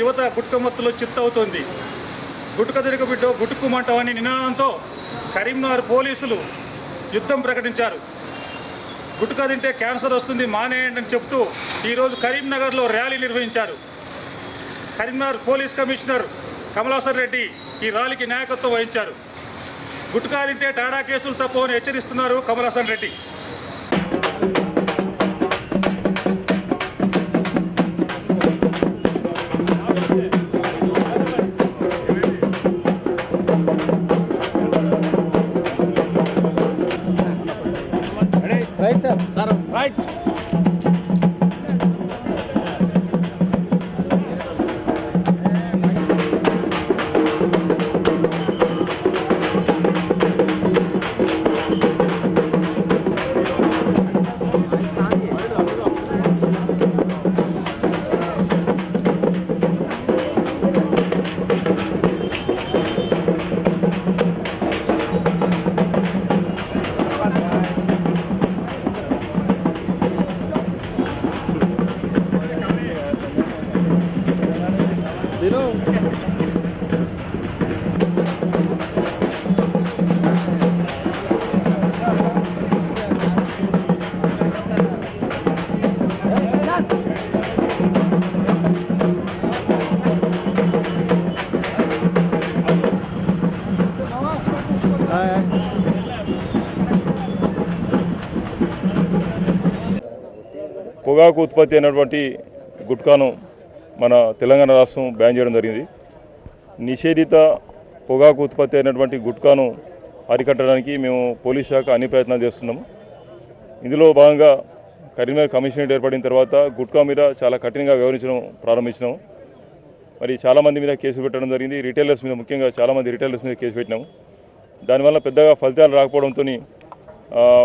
యువత గుట్కమత్తులో చిత్తవుతుంది. గుట్క తిరుగు బిడ్డో గుట్టుకుమంటామని నినాదంతో కరీంనగర్ పోలీసులు యుద్ధం ప్రకటించారు. గుట్కా తింటే క్యాన్సర్ వస్తుంది మానేయండి అని చెప్తూ ఈరోజు కరీంనగర్లో ర్యాలీ నిర్వహించారు. కరీంనగర్ పోలీస్ కమిషనర్ కమలాసర్ రెడ్డి ఈ ర్యాలీకి నాయకత్వం వహించారు. గుట్కా తింటే టాడా కేసులు తప్పవని హెచ్చరిస్తున్నారు కమలాసన్ రెడ్డి. రైట్ పొగాకు ఉత్పత్తి అయినటువంటి గుట్కాను మన తెలంగాణ రాష్ట్రం బ్యాన్ చేయడం జరిగింది. నిషేధిత పొగాకు ఉత్పత్తి అయినటువంటి గుట్కాను అరికట్టడానికి మేము పోలీస్ శాఖ అన్ని ప్రయత్నాలు చేస్తున్నాము. ఇందులో భాగంగా కరీంనగర్ కమిషనరేట్ ఏర్పడిన తర్వాత గుట్కా మీద చాలా కఠినంగా వ్యవహరించడం ప్రారంభించినాము. మరి చాలామంది మీద కేసు పెట్టడం జరిగింది. రిటైలర్స్ మీద ముఖ్యంగా చాలామంది రిటైలర్స్ మీద కేసు పెట్టినాము. దానివల్ల పెద్దగా ఫలితాలు రాకపోవడంతో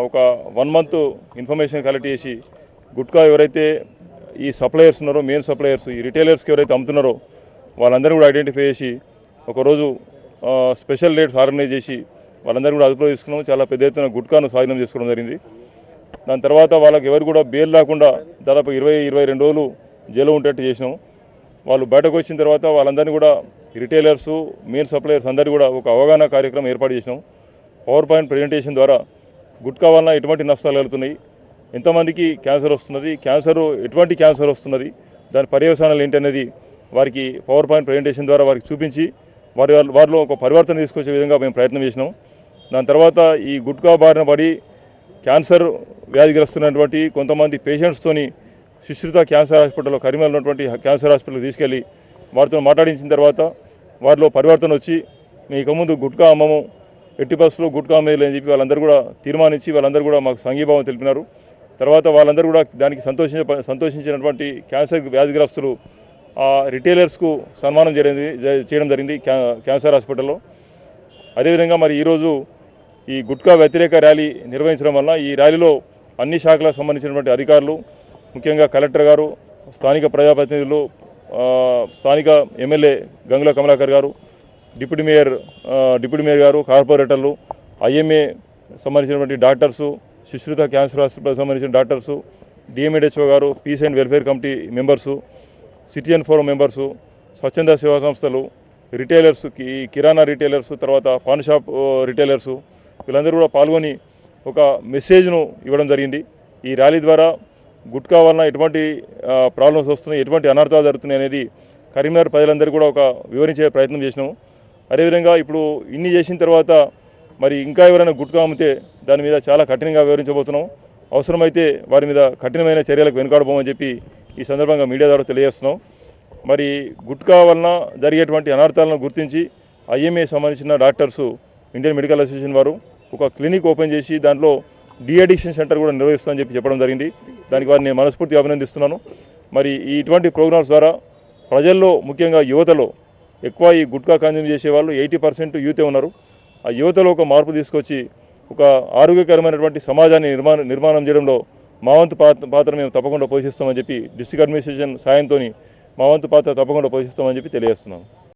ఒక వన్ మంత్ ఇన్ఫర్మేషన్ కలెక్ట్ చేసి గుట్కా ఎవరైతే ఈ సప్లయర్స్ ఉన్నారో మెయిన్ సప్లయర్స్ ఈ రిటైలర్స్కి ఎవరైతే అమ్ముతున్నారో వాళ్ళందరూ కూడా ఐడెంటిఫై చేసి ఒకరోజు స్పెషల్ రేట్స్ ఆర్గనైజ్ చేసి వాళ్ళందరూ కూడా అదుపులో తీసుకున్నాం చాలా పెద్ద ఎత్తున గుట్కాను స్వాధీనం చేసుకోవడం జరిగింది. దాని తర్వాత వాళ్ళకి ఎవరు కూడా బెయిల్ రాకుండా దాదాపు ఇరవై ఇరవై రెండు రోజులు జైలు ఉండేట్టు చేసినాం వాళ్ళు బయటకు వచ్చిన తర్వాత వాళ్ళందరినీ కూడా రిటైలర్స్ మెయిన్ సప్లయర్స్ అందరూ కూడా ఒక అవగాహన కార్యక్రమం ఏర్పాటు చేసినాం పవర్ పాయింట్ ప్రజెంటేషన్ ద్వారా గుట్కా వలన ఎటువంటి నష్టాలు వెళ్తున్నాయి ఎంతమందికి క్యాన్సర్ వస్తున్నది. క్యాన్సర్ ఎటువంటి క్యాన్సర్ వస్తున్నది. దాని పర్యవసానాలు ఏంటనేది వారికి పవర్ పాయింట్ ప్రజెంటేషన్ ద్వారా వారికి చూపించి వారి వారిలో ఒక పరివర్తన తీసుకొచ్చే విధంగా మేము ప్రయత్నం చేసినాం. దాని తర్వాత ఈ గుట్కా బారిన పడి క్యాన్సర్ వ్యాధిగ్రస్తున్నటువంటి కొంతమంది పేషెంట్స్తోని సుశ్రుత క్యాన్సర్ హాస్పిటల్లో కరీంనగర్ ఉన్నటువంటి క్యాన్సర్ హాస్పిటల్కి తీసుకెళ్ళి వారితో మాట్లాడించిన తర్వాత వారిలో పరివర్తన వచ్చి మీకు ముందు గుట్కా అమ్మము ఎట్టి బస్సులో గుట్కా అమ్మేది చెప్పి వాళ్ళందరూ కూడా తీర్మానించి వాళ్ళందరూ కూడా మాకు సంఘీభావం తెలిపినారు. తర్వాత వాళ్ళందరూ కూడా దానికి సంతోషించ సంతోషించినటువంటి క్యాన్సర్ వ్యాధిగ్రస్తులు ఆ రిటైలర్స్కు సన్మానం జరిగింది జ- చేయడం జరిగింది క్యా క్యాన్సర్ హాస్పిటల్లో. అదేవిధంగా మరి ఈరోజు ఈ గుట్కా వ్యతిరేక ర్యాలీ నిర్వహించడం వల్ల ఈ ర్యాలీలో అన్ని శాఖలకు సంబంధించినటువంటి అధికారులు ముఖ్యంగా కలెక్టర్ గారు స్థానిక ప్రజాప్రతినిధులు స్థానిక ఎమ్మెల్యే గంగుల కమలాకర్ గారు డిప్యూటీ మేయర్ డిప్యూటీ మేయర్ గారు కార్పొరేటర్లు ఐఎంఏ సంబంధించినటువంటి డాక్టర్సు సుశ్రుత క్యాన్సర్ హాస్పిటల్ సంబంధించిన doctors DMHO garu peace and welfare committee members citizen forum members స్వచ్ఛంద సేవా సంస్థలు రిటైలర్స్ కిరాణా రిటైలర్స్ తర్వాత పాన్ షాప్ రిటైలర్సు వీళ్ళందరూ కూడా పాల్గొని ఒక మెసేజ్ను ఇవ్వడం జరిగింది. ఈ ర్యాలీ ద్వారా గుట్కా వలన ఎటువంటి ప్రాబ్లమ్స్ వస్తున్నాయి ఎటువంటి అనర్థాలు జరుగుతున్నాయి అనేది కరీంనగర్ ప్రజలందరూ కూడా ఒక వివరించే ప్రయత్నం చేసినాము. అదేవిధంగా ఇప్పుడు ఇన్ని చేసిన తర్వాత మరి ఇంకా ఎవరైనా గుట్కా అమ్మితే దాని మీద చాలా కఠినంగా వివరించబోతున్నాం అవసరమైతే వారి మీద కఠినమైన చర్యలకు వెనుకాడబోమని చెప్పి ఈ సందర్భంగా మీడియా ద్వారా తెలియజేస్తున్నాం. మరి గుట్కా వలన జరిగేటువంటి అనర్థాలను గుర్తించి ఐఎంఏ సంబంధించిన డాక్టర్సు ఇండియన్ మెడికల్ అసోసియేషన్ వారు ఒక క్లినిక్ ఓపెన్ చేసి దాంట్లో డిఅడిక్షన్ సెంటర్ కూడా నిర్వహిస్తామని చెప్పి చెప్పడం జరిగింది. దానికి వారిని నేను మనస్ఫూర్తిగా అభినందిస్తున్నాను. మరి ఇటువంటి ప్రోగ్రామ్స్ ద్వారా ప్రజల్లో ముఖ్యంగా యువతలో ఎక్కువ ఈ గుట్కా కన్జ్యూమ్ చేసే వాళ్ళు ఎయిటీ పర్సెంట్ యూతే ఉన్నారు. ఆ యువతలో ఒక మార్పు తీసుకొచ్చి ఒక ఆరోగ్యకరమైనటువంటి సమాజాన్ని నిర్మాణ నిర్మాణం చేయడంలో మా వంతు పాత్ర పాత్ర మేము తప్పకుండా పోషిస్తామని చెప్పి డిస్ట్రిక్ట్ అడ్మినిస్ట్రేషన్ సాయంతో మా వంతు పాత్ర తప్పకుండా పోషిస్తామని చెప్పి తెలియజేస్తున్నాం.